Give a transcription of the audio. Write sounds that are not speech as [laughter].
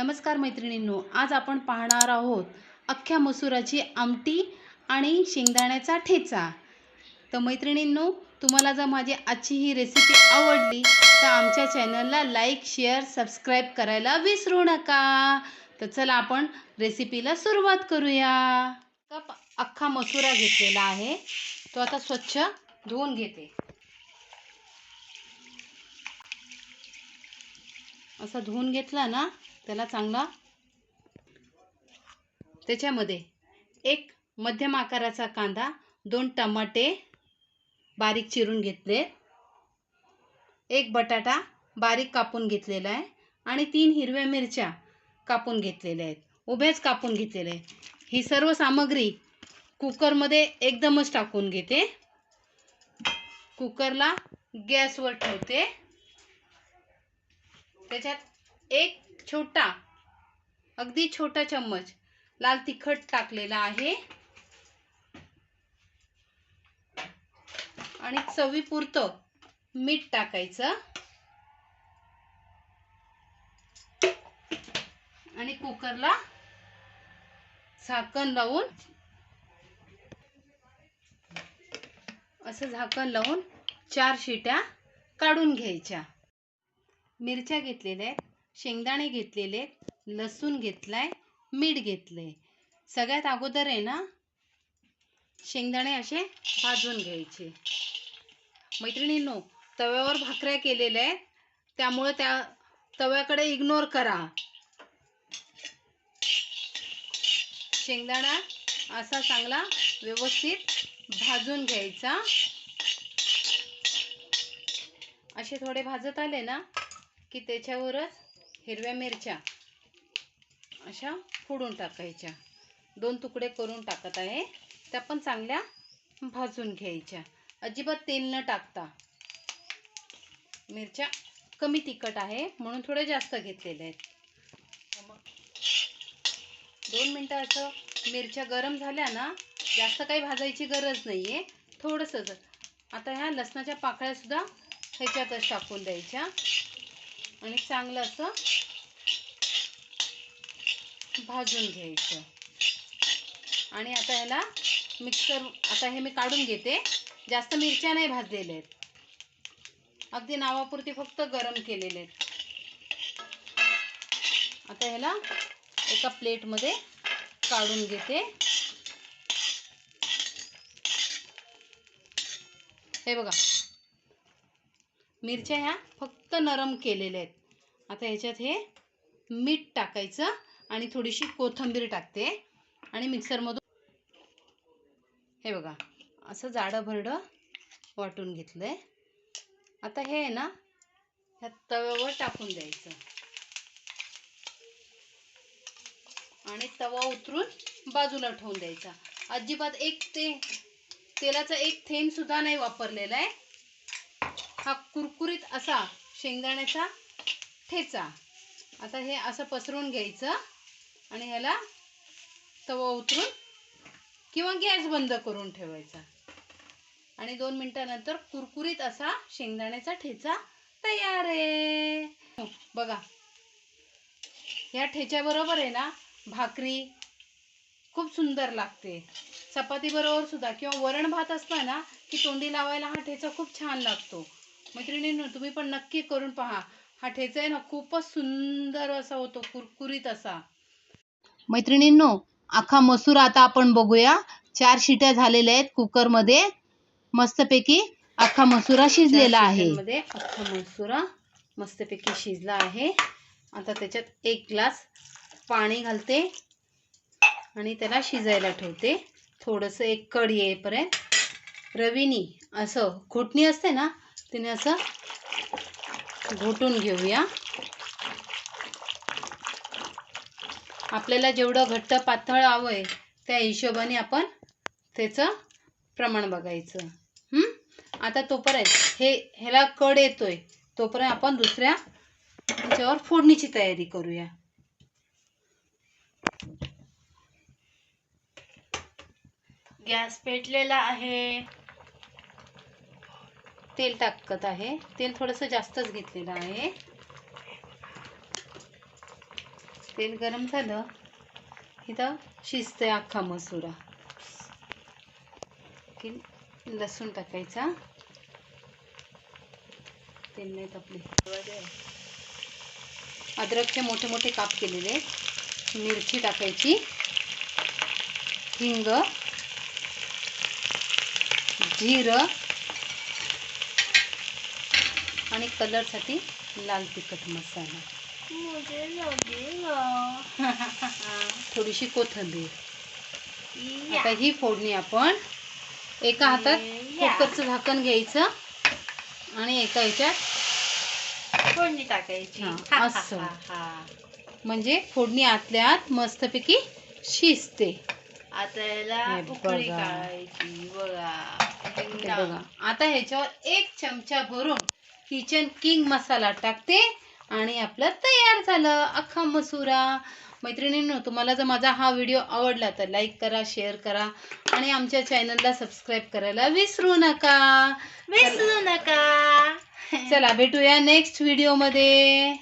नमस्कार मैत्रिणींनो आज आपण पाहणार आहोत अख्ख्या मसुराची आमटी आणि शेंगदाण्याचा ठेचा. तर मैत्रिणींनो तुम्हाला जर माझी आजची ही रेसिपी आवडली तर आमच्या चॅनलला लाईक शेअर सबस्क्राईब करायला विसरू नका. तर चला आपण रेसिपीला सुरुवात करूया. कप अख्खा मसुरा घेतलेला आहे. तो आता स्वच्छ धुवून घेते. असा धुवून घेतला ना त्याला चांगला त्याच्यामध्ये एक मध्यम आकाराचा कांदा दोन टमाटे बारीक चिरून घेतले. एक बटाटा बारीक कापून घेतलेला आहे आणि तीन हिरव्या मिरच्या कापून घेतलेल्या आहेत. उभ्याच कापून घेतलेल्या आहेत. ही सर्व सामग्री कुकरमध्ये एकदमच टाकून घेते. कुकरला गॅसवर ठेवते. त्याच्यात एक छोटा अगदी छोटा चम्मच लाल तिखट टाकलेला आहे. आणि चवीपुरतं मीठ टाकायचं. आणि कुकरला झाकण लावून असं झाकण लावून चार शिट्या काढून घ्यायच्या. मिरच्या घेतलेल्या आहेत. शेंगदाणे घेतलेले लसूण घेतलाय मीठ घेतलंय. सगळ्यात अगोदर आहे ना शेंगदाणे असे भाजून घ्यायचे. मैत्रिणींनो तव्यावर भाकऱ्या केलेल्या आहेत त्यामुळे त्या तव्याकडे इग्नोर करा. शेंगदाणा असा चांगला व्यवस्थित भाजून घ्यायचा. असे थोडे भाजत आले ना की त्याच्यावरच हिरव्या मिरच्या अशा फोडून टाकायच्या. दोन तुकडे करून टाकत आहे. त्या पण चांगल्या भाजून घ्यायच्या. अजिबात तेल न टाकता. मिरच्या कमी तिखट आहे म्हणून थोडे जास्त घेतलेले आहेत. दोन मिनटं असं मिरच्या गरम झाल्या ना जास्त काही भाजायची गरज नाही आहे थोडंसं आता ह्या लसणाच्या पाकळ्यासुद्धा ह्याच्यातच टाकून द्यायच्या. आणि चांगलं असं भाजून घ्यायचं. आणि आता ह्याला मिक्सर आता हे मी काढून घेते. जास्त मिरच्या नाही भाजलेल्या आहेत. अगदी नावापुरती फक्त गरम केलेले आहेत. आता ह्याला एका प्लेटमध्ये काढून घेते. हे बघा. मिरच्या ह्या फक्त नरम केलेल्या आहेत. आता ह्याच्यात हे मीठ टाकायचं आणि थोडीशी कोथिंबीर टाकते. आणि मिक्सरमधून हे बघा असं जाडं भरडं वाटून घेतलं आहे आता हे आहे ना ह्या तव्यावर टाकून द्यायचं. आणि तवा उतरून बाजूला ठेवून द्यायचा. अजिबात एक ते तेलाचा एक थेंब सुद्धा नाही वापरलेला आहे. हा कुरकुरीत असा शेंगदाण्याचा ठेचा. आता हे असं पसरून घ्यायचं आणि ह्याला तवा उतरून किंवा गॅस बंद करून ठेवायचा. आणि दोन मिनटानंतर कुरकुरीत असा शेंगदाण्याचा ठेचा तयार आहे. हो, बघा ह्या ठेच्याबरोबर आहे ना भाकरी खूप सुंदर लागते. चपाती बरोबर सुद्धा किंवा वरण भात असला ना की तोंडी लावायला हा ठेचा खूप छान लागतो. मैत्रिणींनो तुम्ही पण नक्की करून पहा. हा ठेचा आहे ना खूपच सुंदर असा होतो कुरकुरीत असा. मैत्रिणींनो अख्खा मसूर आता आपण बघूया. चार शिट्या झालेल्या आहेत कुकरमध्ये. मस्तपैकी अख्खा मसुरा शिजलेला आहे. मध्ये अख्खा मसुरा मस्तपैकी शिजला आहे. आता त्याच्यात एक ग्लास पाणी घालते आणि त्याला शिजायला ठेवते. थोडंसं एक कड येईपर्यंत. रवीनी असं घोटणी असते ना तिने असं घोटून घेऊया. आपल्याला जेवढं घट्ट पातळ हवं आहे त्या हिशोबाने आपण त्याचं प्रमाण बघायचं. आता तोपर्यंत हे ह्याला कड येतोय तोपर्यंत आपण दुसऱ्या ह्याच्यावर फोडणीची तयारी करूया. गॅस पेटलेला आहे. तेल टाकत आहे. तेल थोडंसं जास्तच घेतलेलं आहे. तेल गरम झालं. इथं शिजते अख्खा मसुरा. की लसूण टाकायचा. तेल नाही तापले. अद्रकचे मोठे मोठे काप केलेले मिरची टाकायची. हिंग. जिरं. आणि कलरसाठी लाल तिखट मसाला [laughs] थोडीशी कोथिंबीर. आता ही फोडणी आपण एका हातात. कुकरचं झाकण घ्यायचं आणि एका ह्याच्यात फोडणी टाकायची असं. म्हणजे फोडणी आतल्या आत मस्तपैकी शिजते आता याला. बघा आता ह्याच्यावर एक चमचा भरून किचन किंग मसाला टाकते आणि आपलं तयार झालं. अख्खा मसुरा. मैत्रिणींनो तुम्हाला जर माझा हा व्हिडिओ आवडला तर लाईक करा शेअर करा आणि आमच्या चॅनलला सबस्क्राईब करायला विसरू नका. विसरू नका. चला भेटूया नेक्स्ट व्हिडिओमध्ये